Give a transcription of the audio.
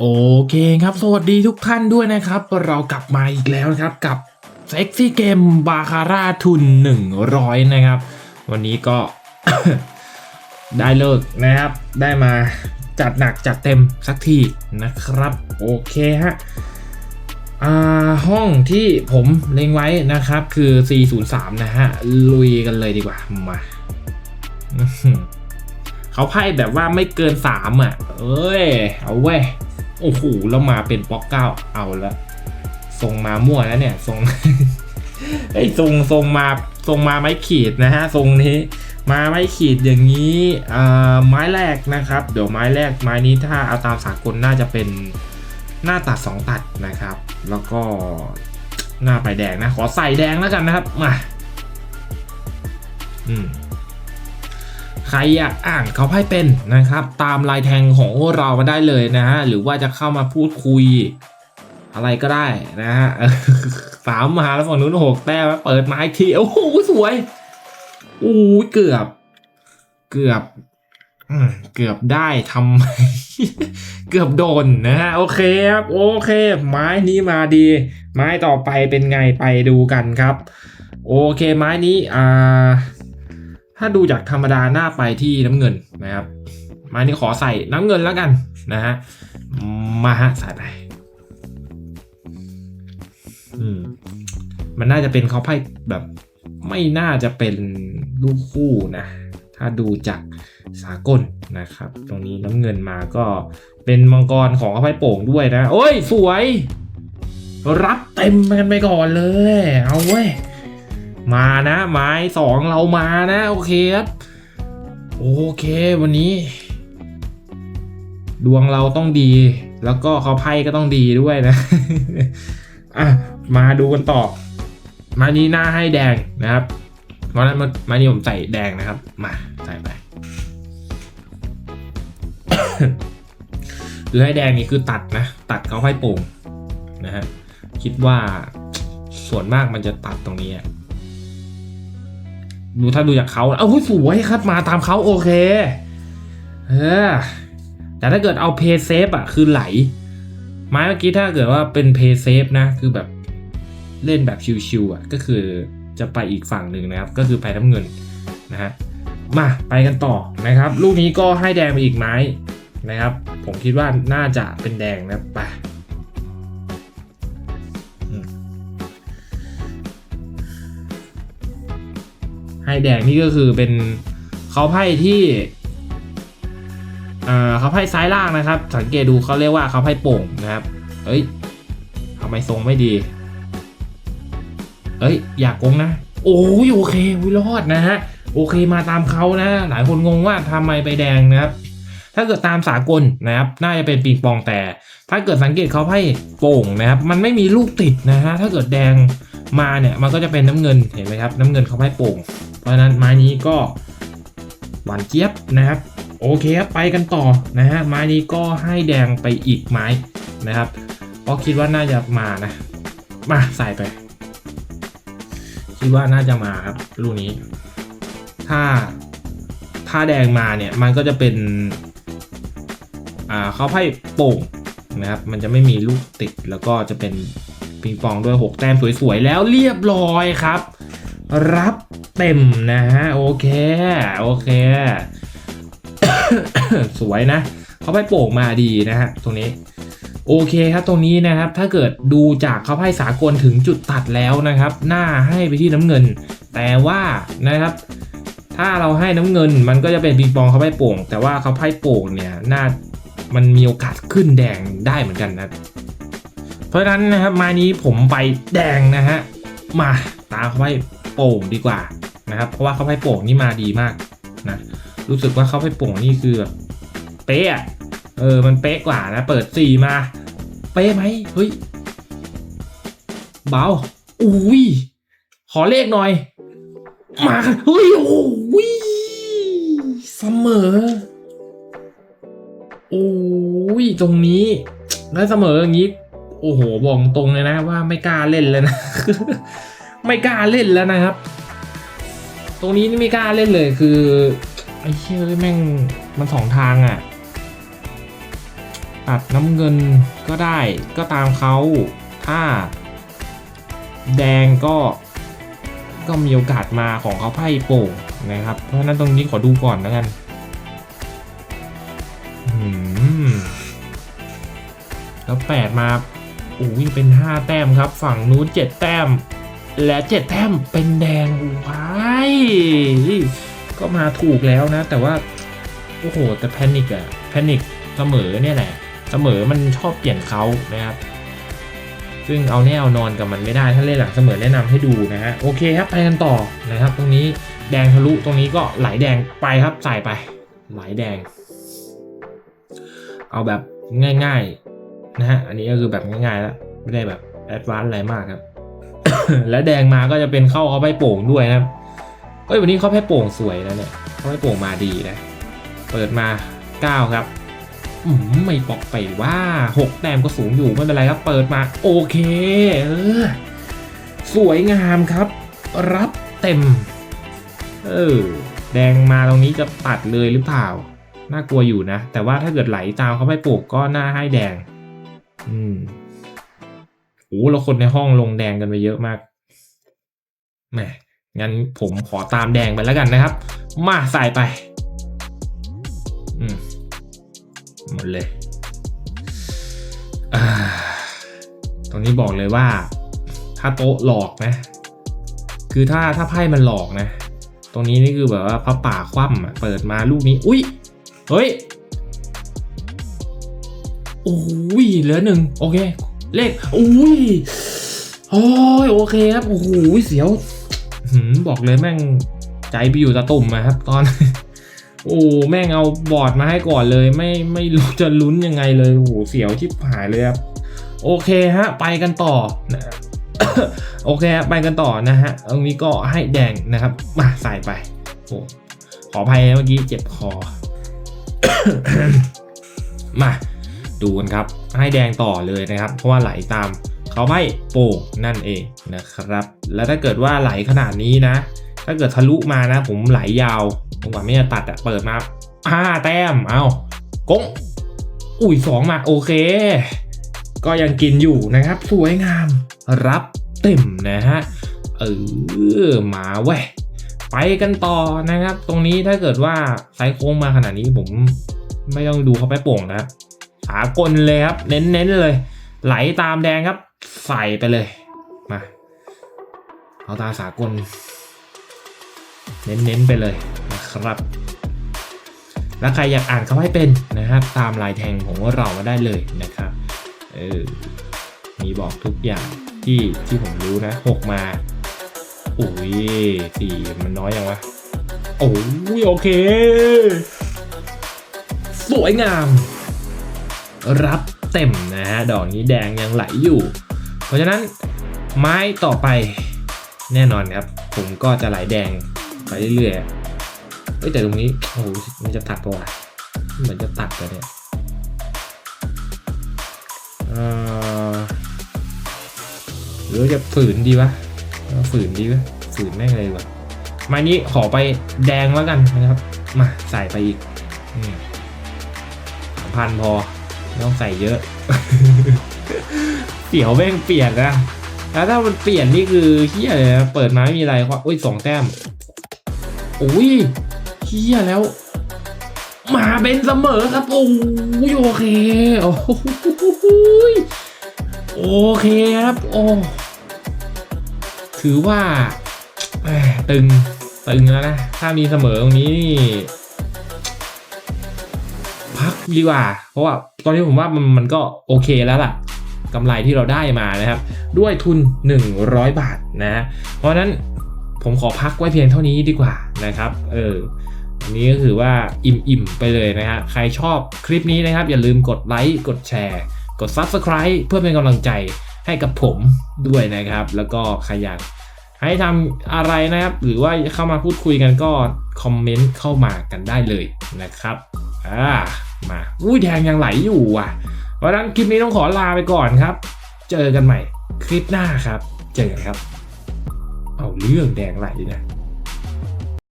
โอเคครับ สวัสดีทุกท่านด้วยนะครับ เรากลับมาอีกแล้วนะครับกับเซ็กซี่เกมบาคาร่าทุน 100 นะครับ วันนี้ก็ ได้เลิกนะครับ ได้มาจัดหนักจัดเต็มสักทีนะครับ โอเคฮะอ่าห้องที่ผมเล็งไว้นะครับคือ 403 นะฮะ ลุยกันเลยดีกว่ามาเขาไพ่แบบว่าไม่เกิน 3 อะ เอ้ย เอาเว้ย โอ้โหแล้วมาเป็นป๊อกเก้าเอาละทรงมามั่วแล้วเนี่ยทรงไอ้ทรงทรงมาทรงมาไม้ขีดนะฮะทรงนี้ มาไม้ขีดอย่างนี้อ่าไม้แรกนะครับ เดี๋ยวไม้แรกไม้นี้ถ้าเอาตามสากลน่าจะเป็นหน้าตัด 2 ตัดนะครับ แล้วก็หน้าไปแดงนะ ขอใส่แดงแล้วกันนะครับมาอืม ใครอยากอ่านเขาไพ่เป็นนะครับ ตามลายแทงของเรามาได้เลยนะฮะหรือว่าจะเข้ามาพูดคุย อะไรก็ได้นะฮะสามมาแล้วฝั่งนู้นหกแต้มเปิดไม้ทีโอ้โหสวยโอ้ยเกือบ เกือบเกือบได้ทำไมเกือบโดนนะฮะโอเคครับโอเค ไม้นี้มาดี ไม้ต่อไปเป็นไงไปดูกันครับ โอเคไม้นี้อ่า ถ้าดูจากธรรมดาหน้าไปที่น้ำเงินนะครับม้นี้ขอใส่น้ำเงินแล้วกันนะฮะมาฮะใส่ไปอืมมันน่าจะเป็นเขาไพ่แบบ ไม่น่าจะเป็นลูกคู่นะถ้าดูจากสากลนะครับ ตรงนี้น้ำเงินมาก็เป็นมังกรของเขาไพ่โป่งด้วยนะ โอ้ย สวย รับเต็มกันไปก่อนเลย เอาเว้ย มานะไม้สองเรามานะ โอเคครับ โอเควันนี้ ดวงเราต้องดี แล้วก็เขาไพ่ก็ต้องดีด้วยนะอะมาดูกันต่อ มานี้หน้าให้แดงนะครับ เพราะนั้นมามานี้ผมใส่แดงนะครับ มาใส่ไปหรือให้แดงนี่คือตัดนะ ตัดเขาไพ่โป่งนะฮะคิดว่าส่วนมากมันจะตัดตรงนี้อะ ดูถ้าดูจากเขาเอ้าสวยครับมาตามเขาโอเค เออ แต่ถ้าเกิดเอาเพย์เซฟอะคือไหล ไม้เมื่อกี้ถ้าเกิดว่าเป็นเพย์เซฟนะ คือแบบเล่นแบบชิวๆอะก็คือจะไปอีกฝั่งหนึ่งนะครับ ก็คือไปน้ำเงินนะฮะ มาไปกันต่อนะครับ ลูกนี้ก็ให้แดงไปอีกไม้นะครับ ผมคิดว่าน่าจะเป็นแดงนะไป ให้แดงนี่ก็คือเป็นเขาไพ่ที่เอ่อเขาไพ่ซ้ายล่างนะครับ สังเกตดูเขาเรียกว่าเขาไพ่โป่งนะครับเอ้ยทำไมทรงไม่ดี เอ้ย อยากโกงนะ โอ้ยโอเควิรอดนะฮะโอเคมาตามเขานะ หลายคนงงว่าทำไมไปแดงนะครับ ถ้าเกิดตามสากลนะครับ น่าจะเป็นปิงปองแต่ ถ้าเกิดสังเกตเขาไพ่โป่งนะครับ มันไม่มีลูกติดนะฮะถ้าเกิดแดง มาเนี่ยมันก็จะเป็นน้ำเงินเห็นไหมครับ น้ำเงินเขาไพ่โป่ง เพราะฉะนั้นไม้นี้ก็หวานเจี๊ยบนะครับ โอเคครับไปกันต่อนะฮะไม้นี้ก็ให้แดงไปอีกไม้นะครับเพราะคิดว่าน่าจะมานะ มาใส่ไป คิดว่าน่าจะมาครับลูกนี้ ถ้าถ้าแดงมาเนี่ยมันก็จะเป็นอ่าเขาไพ่โป่งนะครับ มันจะไม่มีลูกติดแล้วก็จะเป็น ปิงปองด้วยหกแต้มสวยๆ แล้วเรียบร้อยครับ รับเต็มนะฮะ โอเค โอเค สวยนะ เขาไพ่โป่งมาดีนะฮะ ตรงนี้ โอเคครับตรงนี้นะครับ ถ้าเกิดดูจากเขาไพ่สากลถึงจุดตัดแล้วนะครับ หน้าให้ไปที่น้ำเงิน แต่ว่านะครับถ้าเราให้น้ำเงินมันก็จะเป็นปิงปองเขาไพ่โป่ง แต่ว่าเขาไพ่โป่งเนี่ยหน้ามันมีโอกาสขึ้นแดงได้เหมือนกันนะ ราะฉะนั้นนะครับไม้นี้ผมไปแดงนะฮะมาตาเขาไพ่โป่งดีกว่านะครับเพราะว่าเขาไพ่โป่งนี่มาดีมากนะรู้สึกว่าเขาไพ่โป่งนี่คือแบบเป๊ะอะเออมันเป๊ะกว่านะเปิดสี่มา เป๊ะไหมเฮ้ยเบาอุ้ยขอเลขหน่อย มาเฮ้ยโอ้ยเสมอโอ้ยตรงนี้แล้วเสมออย่างนี้ โอ้โหบอกตรงเลยนะว่าไม่กล้าเล่นเลยนะ ไม่กล้าเล่นแล้วนะครับ ตรงนี้นี่ไม่กล้าเล่นเลยคือไอ้เชี่ยแม่งมันสองทางอะ่ะตัดน้ำเงินก็ได้ก็ตามเขาถ้า แดงก็ก็มีโอกาสมาของเขาไพ่โป่งนะครับ เพราะฉะนั้นตรงนี้ขอดูก่อนแล้วกันแล้วแปดมา โอ้ยเป็นห้าแต้มครับ ฝั่งนู้นเจ็ดแต้ม และเจ็ดแต้มเป็นแดงว้ายก็มาถูกแล้วนะ แต่ว่า โอ้โห แต่แพนิกอะแพนิกเสมอเนี่ยแหละ เสมอมันชอบเปลี่ยนเขานะครับซึ่งเอาแน่เอานอนกับมันไม่ได้ถ้าเล่นหลังเสมอแนะนำให้ดูนะฮะโอเคครับไปกันต่อนะครับ ตรงนี้แดงทะลุตรงนี้ก็ไหลแดงไปครับใส่ไป ไหลแดง เอาแบบง่าย ๆ นะฮะ อันนี้ก็คือแบบง่ายๆแล้วไม่ได้แบบแอดวานซ์อะไรมากครับ และแดงมาก็จะเป็นเข้าเขาไปโป่งด้วยนะครับเอ้ยวันนี้เขาให้โป่งสวยนะเนี่ยเขาให้โป่งมาดีนะ เปิดมา9ครับอืมไม่ปอกไปว่า 6 แต้มก็สูงอยู่ไม่เป็นไรครับ เปิดมาโอเคเออสวยงามครับ รับเต็ม เออแดงมาตรงนี้จะตัดเลยหรือเปล่า น่ากลัวอยู่นะ แต่ว่าถ้าเกิดไหลตามเขาไปปลูกก็น่าให้แดง อืมโอ้เราคนในห้องลงแดงกันไปเยอะมากแหมงั้นผมขอตามแดงไปแล้วกันนะครับ มาใส่ไป อืมหมดเลยอ่าตรงนี้บอกเลยว่า ถ้าโต๊ะหลอกนะ คือถ้าถ้าไพ่มันหลอกนะ ตรงนี้นี่คือแบบว่าพระป่าคว่ำเปิดมาลูกนี้ อุ้ย เฮ้ย โอ้ยเหลือหนึ่งโอเค เลขโอ้ยโอ้ยโอเคครับโอ้โหเสียวบอกเลยแม่งใจไปอยู่ตะตุ่มอะครับ ตอน โอ้แม่งเอาบอร์ดมาให้ก่อนเลย ไม่ไม่รู้จะลุ้นยังไงเลยโอ้โหเสียวชิบหายเลยครับโอเคฮะ ไปกันต่อนะโอเคไปกันต่อนะฮะตรงนี้ก็ให้แดงนะครับมาใส่ไปโอ้ขออภัยเมื่อกี้เจ็บคอมา ดูนครับให้แดงต่อเลยนะครับ เพราะว่าไหลตามเขาไพ่โป่งนั่นเองนะครับ แล้วถ้าเกิดว่าไหลขนาดนี้นะ ถ้าเกิดทะลุมานะ ผมไหลยาวจังหวะไม่จะตัดอะเปิดมาห้าแต้ม เอากงอุ้ยสองมาโอเค ก็ยังกินอยู่นะครับ สวยงาม รับเต็มนะฮะ เออมาเว้ยไปกันต่อนะครับ ตรงนี้ถ้าเกิดว่าไซโค้งมาขนาดนี้ผมไม่ต้องดูเขาไปโป่งนะครับ สากลเลยครับ เน้นๆเลย ไหลตามแดงครับ ใส่ไปเลย มา เอาตาสากล เน้นๆไปเลยนะครับแล้วใครอยากอ่านเขาให้เป็นนะครับ ตามลายแทงของเรามาได้เลยนะครับ เออ มีบอกทุกอย่างที่ที่ผมรู้นะหกมาโอ้ยสี่มันน้อยยังวะ โอ้ยโอเค สวยงาม รับเต็มนะฮะ ดอกนี้แดงยังไหลอยู่ เพราะฉะนั้นไม้ต่อไปแน่นอนครับ ผมก็จะไหลแดงไปเรื่อยๆเอ้แต่ตรงนี้โอ้โหมันจะตัดปะวะเหมือนจะตัดกันเนี่ยเอ่อหรือจะฝืนดีวะฝืนดีวะฝืนแม่งเลยว่ะไม้นี้ขอไปแดงแล้วกันนะครับ มาใส่ไปอีกสามพันพอ ต้องใส่เยอะ เสียวแม่งเปลี่ยนนะ แล้วถ้ามันเปลี่ยนนี่คือเฮียเลยนะ เปิดมาไม่มีอะไรครับอุ้ยสองแต้มอุ้ยเฮียแล้ว มาเป็นเสมอครับโอ้ยโอเค โอ้โหโอเคครับโอ้ถือว่าตึงตึงแล้วนะ ถ้ามีเสมอตรงนี้นี่ ดีกว่า เพราะว่าตอนนี้ผมว่ามันมันก็โอเคแล้วล่ะกำไรที่เราได้มานะครับ ด้วยทุน 100 บาทนะ เพราะฉะนั้นผมขอพักไว้เพียงเท่านี้ดีกว่านะครับ เอออันนี้ก็คือว่าอิ่มๆไปเลยนะฮะใครชอบคลิปนี้นะครับ อย่าลืมกดไลค์กดแชร์กด Subscribe เพื่อเป็นกำลังใจให้กับผมด้วยนะครับ แล้วก็ใครอยากให้ทำอะไรนะครับ หรือว่าเข้ามาพูดคุยกันก็คอมเมนต์เข้ามากันได้เลยนะครับอ่า มาอุ้ยแดงยังไหลอยู่อะเพราะนั้นคลิปนี้ต้องขอลาไปก่อนครับ เจอกันใหม่ คลิปหน้าครับ เจอกันครับ เอาเรื่องแดงไหลนะ